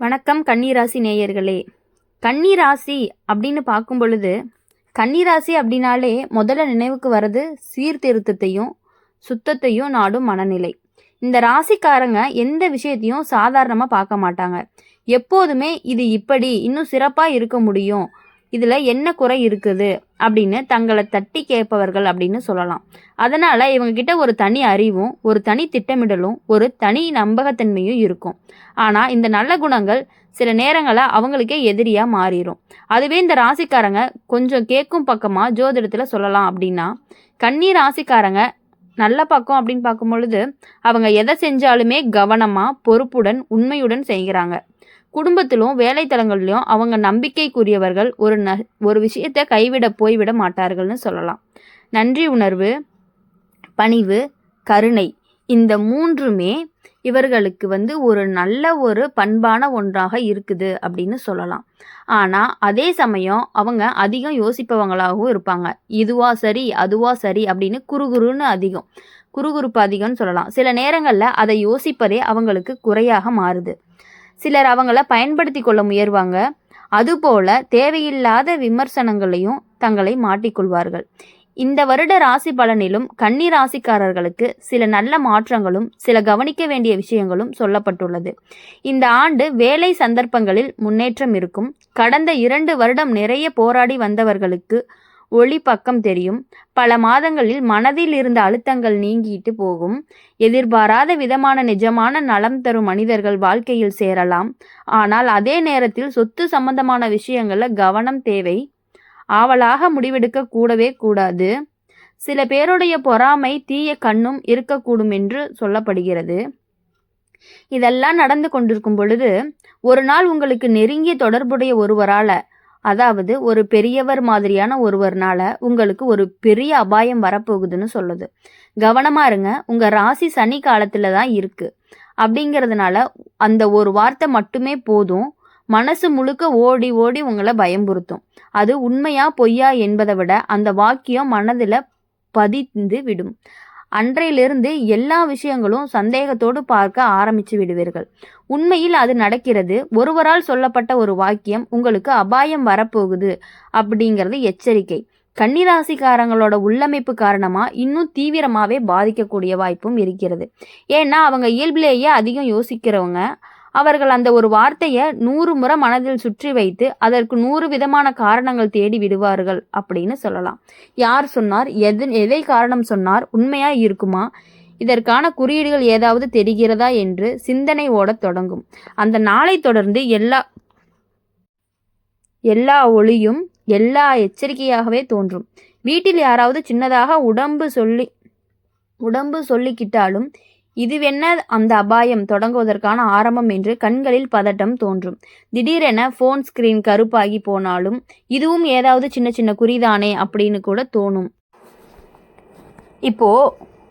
வணக்கம் கன்னிராசி நேயர்களே. கன்னிராசி அப்படின்னு பார்க்கும் பொழுது கன்னிராசி அப்படின்னாலே முதல்ல நினைவுக்கு வர்றது சீர்திருத்தத்தையும் சுத்தத்தையும் நாடும் மனநிலை. இந்த ராசிக்காரங்க எந்த விஷயத்தையும் சாதாரணமாக பார்க்க மாட்டாங்க. எப்போதுமே இது இப்படி இன்னும் சிறப்பாக இருக்க முடியும் இதில் என்ன குறை இருக்குது அப்படின்னு தங்களை தட்டி கேட்பவர்கள் அப்படின்னு சொல்லலாம். அதனால் இவங்கக்கிட்ட ஒரு தனி அறிவும் ஒரு தனி திட்டமிடலும் ஒரு தனி நம்பகத்தன்மையும் இருக்கும். ஆனால் இந்த நல்ல குணங்கள் சில நேரங்களில் அவங்களுக்கே எதிரியாக மாறிடும் அதுவே இந்த ராசிக்காரங்க கொஞ்சம் கேட்கும் பக்கமாக ஜோதிடத்தில் சொல்லலாம் அப்படின்னா கன்னி ராசிக்காரங்க நல்ல பக்கம் அப்படின்னு பார்க்கும் பொழுது அவங்க எதை செஞ்சாலுமே கவனமாக பொறுப்புடன் உண்மையுடன் செய்கிறாங்க. குடும்பத்திலும் வேலைத்தலங்களிலும் அவங்க நம்பிக்கைக்குரியவர்கள் ஒரு ந ஒரு விஷயத்தை கைவிட போய்விட மாட்டார்கள்னு சொல்லலாம். நன்றி உணர்வு பணிவு கருணை இந்த மூன்றுமே இவர்களுக்கு வந்து ஒரு நல்ல ஒரு பண்பான ஒன்றாக இருக்குது அப்படின்னு சொல்லலாம். ஆனால் அதே சமயம் அவங்க அதிகம் யோசிப்பவங்களாகவும் இருப்பாங்க. இதுவா சரி அதுவா சரி அப்படின்னு குறுகுறுன்னு அதிகம். குறுகுறுப்பு அதிகம்னு சொல்லலாம். சில நேரங்களில் அதை யோசிப்பதே அவங்களுக்கு குறையாக மாறுது. சிலர் அவங்கள பயன்படுத்தி கொள்ள முயல்வாங்க. அதுபோல தேவையில்லாத விமர்சனங்களையும் தங்களை மாட்டிக்கொள்வார்கள். இந்த வருட ராசி பலனிலும் கன்னி ராசிக்காரர்களுக்கு சில நல்ல மாற்றங்களும் சில கவனிக்க வேண்டிய விஷயங்களும் சொல்லப்பட்டுள்ளது. இந்த ஆண்டு வேலை சந்தர்ப்பங்களில் முன்னேற்றம் இருக்கும். கடந்த இரண்டு வருடம் நிறைய போராடி வந்தவர்களுக்கு ஒளி பக்கம் தெரியும். பல மாதங்களில் மனதில் இருந்த அழுத்தங்கள் நீங்கிட்டு போகும். எதிர்பாராத விதமான நிஜமான நலம் தரும் மனிதர்கள் வாழ்க்கையில் சேரலாம். ஆனால் அதே நேரத்தில் சொத்து சம்பந்தமான விஷயங்களில் கவனம் தேவை. ஆவலாக முடிவெடுக்க கூடவே கூடாது. சில பேருடைய பொறாமை தீய கண்ணும் இருக்கக்கூடும் என்று சொல்லப்படுகிறது. இதெல்லாம் நடந்து கொண்டிருக்கும் பொழுது ஒரு நாள் உங்களுக்கு நெருங்கிய தொடர்புடைய ஒருவரால் அதாவது ஒரு பெரியவர் மாதிரியான ஒருவர்னால உங்களுக்கு ஒரு பெரிய அபாயம் வரப்போகுதுன்னு சொல்லுது. கவனமா இருங்க. உங்கள் ராசி சனி காலத்தில் தான் இருக்குது அப்படிங்கிறதுனால அந்த ஒரு வார்த்தை மட்டுமே போதும். மனசு முழுக்க ஓடி ஓடி உங்களை பயம்புறுத்தும். அது உண்மையா பொய்யா என்பதை விட அந்த வாக்கியம் மனதில் பதிந்து விடும். அன்றையிலிருந்து எல்லா விஷயங்களும் சந்தேகத்தோடு பார்க்க ஆரம்பித்து விடுவீர்கள். உண்மையில் அது நடக்கிறது. ஒருவரால் சொல்லப்பட்ட ஒரு வாக்கியம் உங்களுக்கு அபாயம் வரப்போகுது அப்படிங்கிறது எச்சரிக்கை. கன்னிராசிக்காரங்களோட உள்ளமைப்பு காரணமாக இன்னும் தீவிரமாகவே பாதிக்கக்கூடிய வாய்ப்பும் இருக்கிறது. ஏன்னா அவங்க இயல்பிலேயே அதிகம் யோசிக்கிறவங்க. அவர்கள் அந்த ஒரு வார்த்தையை நூறு முறை மனதில் சுற்றி வைத்து அதற்கு நூறு விதமான காரணங்கள் தேடி விடுவார்கள் அப்படின்னு சொல்லலாம். யார் சொன்னார்? எது எதை காரணம் சொன்னார்? உண்மையா இருக்குமா? இதற்கான குறியீடுகள் ஏதாவது தெரிகிறதா என்று சிந்தனை ஓடத் தொடங்கும். அந்த நாளை தொடர்ந்து எல்லா எல்லா ஒளியும் எல்லா எச்சரிக்கையாகவே தோன்றும். வீட்டில் யாராவது சின்னதாக உடம்பு சொல்லி உடம்பு சொல்லிக்கிட்டாலும் இதுவென்ன அந்த அபாயம் தொடங்குவதற்கான ஆரம்பம் என்று கண்களில் பதட்டம் தோன்றும். திடீரென ஃபோன் ஸ்கிரீன் கருப்பாகி போனாலும் இதுவும் ஏதாவது சின்ன சின்ன குறிதானே அப்படின்னு கூட தோணும். இப்போ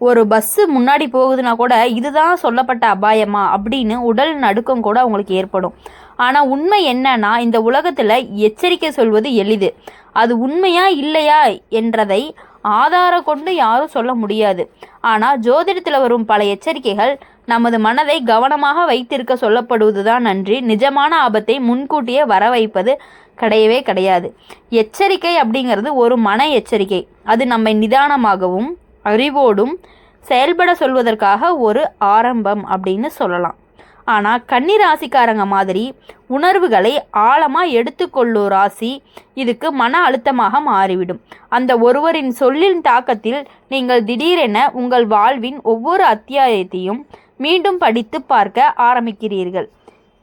ஒரு பஸ்ஸு முன்னாடி போகுதுன்னா கூட இதுதான் சொல்லப்பட்ட அபாயமா அப்படின்னு உடல் நடுக்கம் கூட அவங்களுக்கு ஏற்படும். ஆனால் உண்மை என்னன்னா இந்த உலகத்தில் எச்சரிக்கை சொல்வது எளிது. அது உண்மையா இல்லையா என்றதை ஆதாரம் கொண்டு யாரும் சொல்ல முடியாது. ஆனால் ஜோதிடத்தில் வரும் பல எச்சரிக்கைகள் நமது மனதை கவனமாக வைத்திருக்க சொல்லப்படுவதுதான் நன்றி. நிஜமான ஆபத்தை முன்கூட்டியே வர வைப்பது கிடையவே கிடையாது. எச்சரிக்கை அப்படிங்கிறது ஒரு மன எச்சரிக்கை. அது நம்மை நிதானமாகவும் அறிவோடும் செயல்பட சொல்வதற்காக ஒரு ஆரம்பம் அப்படின்னு சொல்லலாம். ஆனால் கன்னி ராசிக்காரங்க மாதிரி உணர்வுகளை ஆழமாக எடுத்துக்கொள்ளும் ராசி இதுக்கு மன அழுத்தமாக மாறிவிடும். அந்த ஒருவரின் சொல்லின் தாக்கத்தில் நீங்கள் திடீரென உங்கள் வாழ்வின் ஒவ்வொரு அத்தியாயத்தையும் மீண்டும் படித்து பார்க்க ஆரம்பிக்கிறீர்கள்.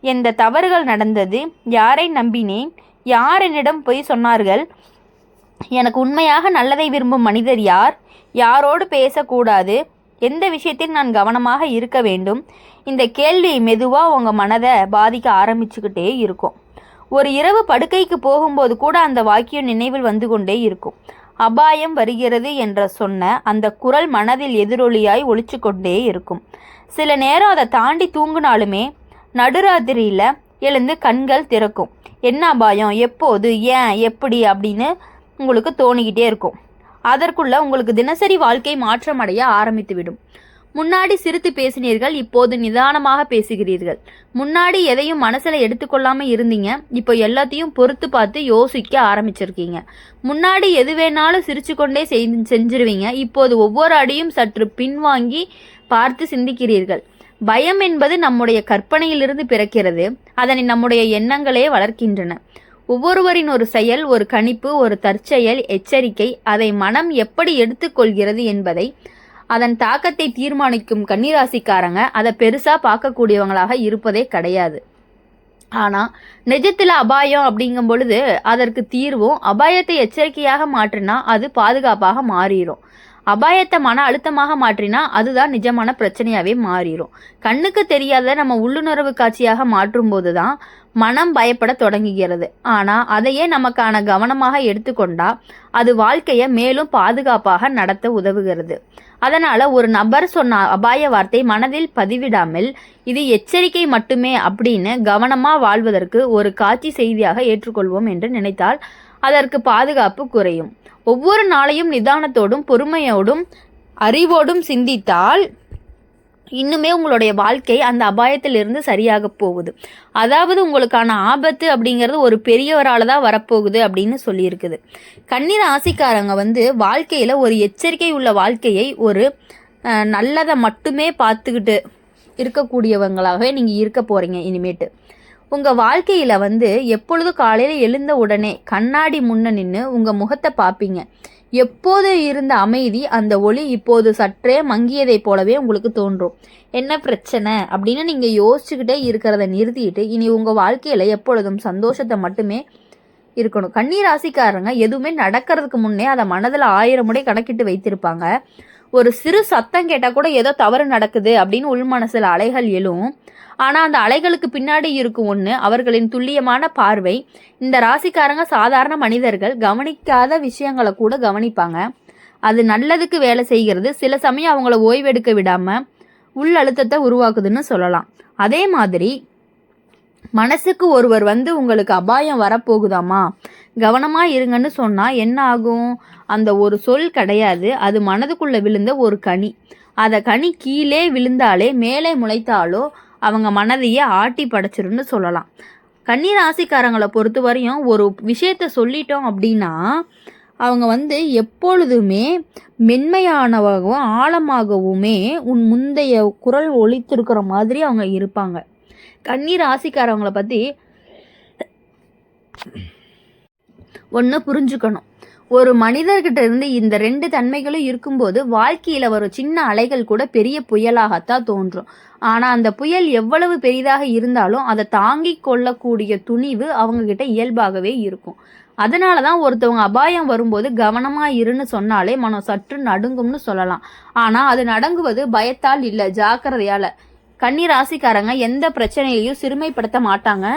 எந்த தவறுகள் நடந்தது யாரை நம்பினேன் யார் என்னிடம் போய் சொன்னார்கள் எனக்கு உண்மையாக நல்லதை விரும்பும் மனிதர் யார் யாரோடு பேசக்கூடாது எந்த விஷயத்தில் நான் கவனமாக இருக்க வேண்டும் இந்த கேள்வி மெதுவாக உங்கள் மனதை பாதிக்க ஆரம்பிச்சுக்கிட்டே இருக்கும். ஒரு இரவு படுக்கைக்கு போகும்போது கூட அந்த வாக்கியம் நினைவில் வந்து கொண்டே இருக்கும். அபாயம் வருகிறது என்ற சொன்ன அந்த குரல் மனதில் எதிரொலியாய் ஒழிச்சு கொண்டே இருக்கும். சில நேரம் அதை தாண்டி தூங்கினாலுமே நடுராத்திரியில் எழுந்து கண்கள் திறக்கும். என்ன அபாயம்? எப்போது? ஏன்? எப்படி? அப்படின்னு உங்களுக்கு தோணிக்கிட்டே இருக்கும். அதற்குள்ள உங்களுக்கு தினசரி வாழ்க்கை மாற்றமடைய ஆரம்பித்துவிடும். முன்னாடி சிரித்து பேசினீர்கள் இப்போது நிதானமாக பேசுகிறீர்கள். முன்னாடி எதையும் மனசில் எடுத்துக்கொள்ளாமல் இருந்தீங்க இப்போ எல்லாத்தையும் பொறுத்து பார்த்து யோசிக்க ஆரம்பிச்சிருக்கீங்க. முன்னாடி எது வேணாலும் சிரிச்சு கொண்டே செய்- செஞ்சிருவீங்க இப்போது ஒவ்வொரு அடியும் சற்று பின்வாங்கி பார்த்து சிந்திக்கிறீர்கள். பயம் என்பது நம்முடைய கற்பனையிலிருந்து பிறக்கிறது அதனை நம்முடைய எண்ணங்களே வளர்க்கின்றன. ஒவ்வொருவரின் ஒரு செயல் ஒரு கணிப்பு ஒரு தற்செயல் எச்சரிக்கை அதை மனம் எப்படி எடுத்துக்கொள்கிறது என்பதை அதன் தாக்கத்தை தீர்மானிக்கும் கன்னிராசிக்காரங்க அதை பெருசாக பார்க்கக்கூடியவங்களாக இருப்பதே கிடையாது. ஆனால் நிஜத்தில் அபாயம் அப்படிங்கும் பொழுது அதற்கு தீர்வும் அபாயத்தை எச்சரிக்கையாக மாற்றினா அது பாதுகாப்பாக மாறிடும் அபாயத்தை மன அழுத்தமாக மாற்றினா அதுதான் நிஜமான பிரச்சனையாகவே மாறிடும் கண்ணுக்கு தெரியாத நம்ம உள்ளுணர்வு காட்சியாக மாற்றும் போதுதான் மனம் பயப்பட தொடங்குகிறது. ஆனால் அதையே நமக்கான கவனமாக எடுத்துக்கொண்டா அது வாழ்க்கையை மேலும் பாதுகாப்பாக நடத்த உதவுகிறது. அதனால் ஒரு நபர் சொன்ன அபாய வார்த்தை மனதில் பதிவிடாமல் இது எச்சரிக்கை மட்டுமே அப்படின்னு கவனமாக வாழ்வதற்கு ஒரு காட்சி செய்தியாக ஏற்றுக்கொள்வோம் என்று நினைத்தால் அதற்கு பாதுகாப்பு குறையும். ஒவ்வொரு நாளையும் நிதானத்தோடும் பொறுமையோடும் அறிவோடும் சிந்தித்தால் இன்னுமே உங்களுடைய வாழ்க்கை அந்த அபாயத்திலிருந்து சரியாக போகுது. அதாவது உங்களுக்கான ஆபத்து அப்படிங்கிறது ஒரு பெரியவரால் தான் வரப்போகுது அப்படின்னு சொல்லியிருக்குது. கண்ணீர் ஆசிக்காரங்க வந்து வாழ்க்கையில் ஒரு எச்சரிக்கை உள்ள வாழ்க்கையை ஒரு நல்லதை மட்டுமே பார்த்துக்கிட்டு இருக்கக்கூடியவங்களாகவே நீங்கள் இருக்க போகிறீங்க இனிமேட்டு. உங்கள் வாழ்க்கையில் வந்து எப்பொழுதும் காலையில் எழுந்த உடனே கண்ணாடி முன்ன நின்று உங்கள் முகத்தை பார்ப்பீங்க எப்போது இருந்த அமைதி அந்த ஒளி இப்போது சற்றே மங்கியதைப் போலவே உங்களுக்கு தோன்றும். என்ன பிரச்சனை? அப்படின்னு நீங்கள் யோசிச்சுக்கிட்டே இருக்கிறத நிறுத்திட்டு இனி உங்கள் வாழ்க்கையில் எப்பொழுதும் சந்தோஷத்தை மட்டுமே இருக்கணும். கண்ணீர் ராசிக்காரங்க எதுவுமே நடக்கிறதுக்கு முன்னே அதை மனதில் ஆயிரம் முறை கணக்கிட்டு வைத்திருப்பாங்க. ஒரு சிறு சத்தம் கேட்டால் கூட ஏதோ தவறு நடக்குது அப்படின்னு உள் மனசில் அலைகள் எழும். ஆனால் அந்த அலைகளுக்கு பின்னாடி இருக்கும் ஒன்று அவர்களின் துல்லியமான பார்வை. இந்த ராசிக்காரங்க சாதாரண மனிதர்கள் கவனிக்காத விஷயங்களை கூட கவனிப்பாங்க. அது நல்லதுக்கு வேலை செய்கிறது. சில சமயம் அவங்கள ஓய்வெடுக்க விடாமல் உள் அழுத்தத்தை உருவாக்குதுன்னு சொல்லலாம். அதே மாதிரி மனசுக்கு ஒருவர் வந்து உங்களுக்கு அபாயம் வரப்போகுதாமா கவனமாக இருங்கன்னு சொன்னால் என்ன ஆகும்? அந்த ஒரு சொல் கிடையாது. அது மனதுக்குள்ளே விழுந்த ஒரு கனி. அதை கனி கீழே விழுந்தாலே மேலே முளைத்தாலோ அவங்க மனதையே ஆட்டி படைச்சிருன்னு சொல்லலாம். கன்னி ராசிக்காரங்களை பொறுத்த வரையும் ஒரு விஷயத்த சொல்லிட்டோம் அப்படின்னா அவங்க வந்து எப்பொழுதுமே மென்மையானவாகவும் ஆழமாகவுமே உன் முந்தைய குரல் ஒழித்திருக்கிற மாதிரி அவங்க இருப்பாங்க. கன்னி ராசிக்காரவங்களை பற்றி ஒன்று புரிஞ்சுக்கணும். ஒரு மனிதர்கிட்ட இருந்து இந்த ரெண்டு தன்மைகளும் இருக்கும்போது வாழ்க்கையில் வரும் சின்ன அலைகள் கூட பெரிய புயலாகத்தான் தோன்றும். ஆனால் அந்த புயல் எவ்வளவு பெரிதாக இருந்தாலும் அதை தாங்கிக் கொள்ளக்கூடிய துணிவு அவங்கக்கிட்ட இயல்பாகவே இருக்கும். அதனால தான் ஒருத்தவங்க அபாயம் வரும்போது கவனமாக இருன்னு சொன்னாலே மனம் சற்று நடுங்கும்னு சொல்லலாம். ஆனால் அது நடங்குவது பயத்தால் இல்லை ஜாக்கிரதையால். கன்னி ராசிக்காரங்க எந்த பிரச்சனையையும் சிறுமைப்படுத்த மாட்டாங்க.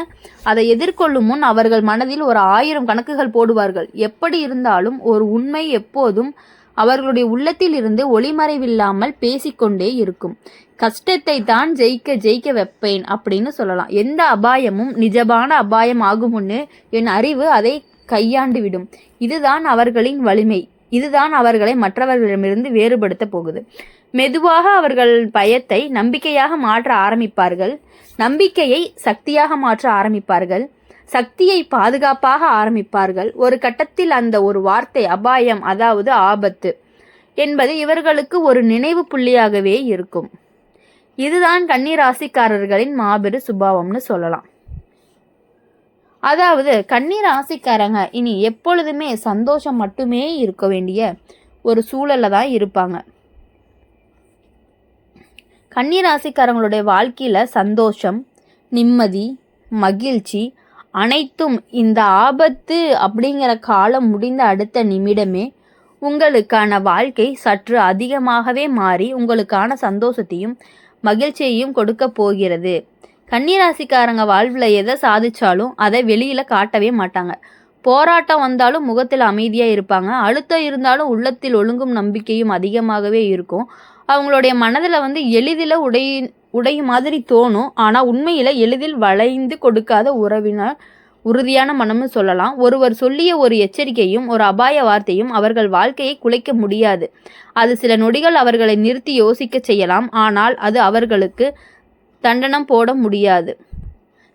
அதை எதிர்கொள்ளும் முன் அவர்கள் மனதில் ஒரு ஆயிரம் கணக்குகள் போடுவார்கள். எப்படி இருந்தாலும் ஒரு உண்மை எப்போதும் அவர்களுடைய உள்ளத்தில் இருந்து ஒளிமறைவில்லாமல் பேசிக்கொண்டே இருக்கும். கஷ்டத்தை தான் ஜெயிக்க ஜெயிக்க வைப்பேன் அப்படின்னு சொல்லலாம். எந்த அபாயமும் நிஜமான அபாயம் ஆகுமுன்னு என் அறிவு அதை கையாண்டு விடும். இதுதான் அவர்களின் வலிமை. இதுதான் அவர்களை மற்றவர்களிடமிருந்து வேறுபடுத்த போகுது. மெதுவாக அவர்கள் பயத்தை நம்பிக்கையாக மாற்ற ஆரம்பிப்பார்கள். நம்பிக்கையை சக்தியாக மாற்ற ஆரம்பிப்பார்கள். சக்தியை பாதுகாப்பாக ஆரம்பிப்பார்கள். ஒரு கட்டத்தில் அந்த ஒரு வார்த்தை அபாயம் அதாவது ஆபத்து என்பது இவர்களுக்கு ஒரு நினைவு புள்ளியாகவே இருக்கும். இதுதான் கன்னிராசிக்காரர்களின் மாபெரு சுபாவம்னு சொல்லலாம். அதாவது கன்னீர் ராசிக்காரங்க இனி எப்பொழுதுமே சந்தோஷம் மட்டுமே இருக்க வேண்டிய ஒரு சூழலில் தான் இருப்பாங்க. கன்னிராசிக்காரங்களுடைய ராசிக்காரங்களுடைய சந்தோஷம் நிம்மதி மகிழ்ச்சி அனைத்தும் இந்த ஆபத்து அப்படிங்கிற காலம் முடிந்த அடுத்த நிமிடமே உங்களுக்கான வாழ்க்கை சற்று அதிகமாகவே மாறி உங்களுக்கான சந்தோஷத்தையும் மகிழ்ச்சியையும் கொடுக்க போகிறது. கன்னிராசிக்காரங்க வாழ்வில் எதை சாதிச்சாலும் அதை வெளியில் காட்டவே மாட்டாங்க. போராட்டம் வந்தாலும் முகத்தில் அமைதியாக இருப்பாங்க. அழுத்தம் இருந்தாலும் உள்ளத்தில் ஒழுங்கும் நம்பிக்கையும் அதிகமாகவே இருக்கும். அவங்களுடைய மனதில் வந்து எளிதில் உடை உடையும் மாதிரி தோணும். ஆனால் உண்மையில் எளிதில் வளைந்து கொடுக்காத உறவினர் உறுதியான மனம்னு சொல்லலாம். ஒருவர் சொல்லிய ஒரு எச்சரிக்கையும் ஒரு அபாய வார்த்தையும் அவர்கள் வாழ்க்கையை குலைக்க முடியாது. அது சில நொடிகள் அவர்களை நிறுத்தி யோசிக்க செய்யலாம். ஆனால் அது அவர்களுக்கு தண்டனம் போட முடியாது.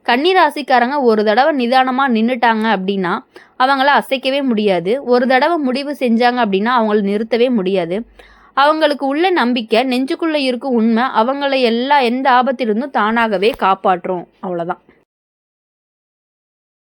கன்னிராசிக்காரங்க ஒரு தடவை நிதானமாக நின்றுட்டாங்க அப்படின்னா அவங்கள அசைக்கவே முடியாது. ஒரு தடவை முடிவு செஞ்சாங்க அப்படின்னா அவங்கள நிறுத்தவே முடியாது. அவங்களுக்கு உள்ள நம்பிக்கை நெஞ்சுக்குள்ளே இருக்கும் உண்மை அவங்கள எல்லா எந்த ஆபத்திலிருந்தும் தானாகவே காப்பாற்றும். அவ்வளோதான்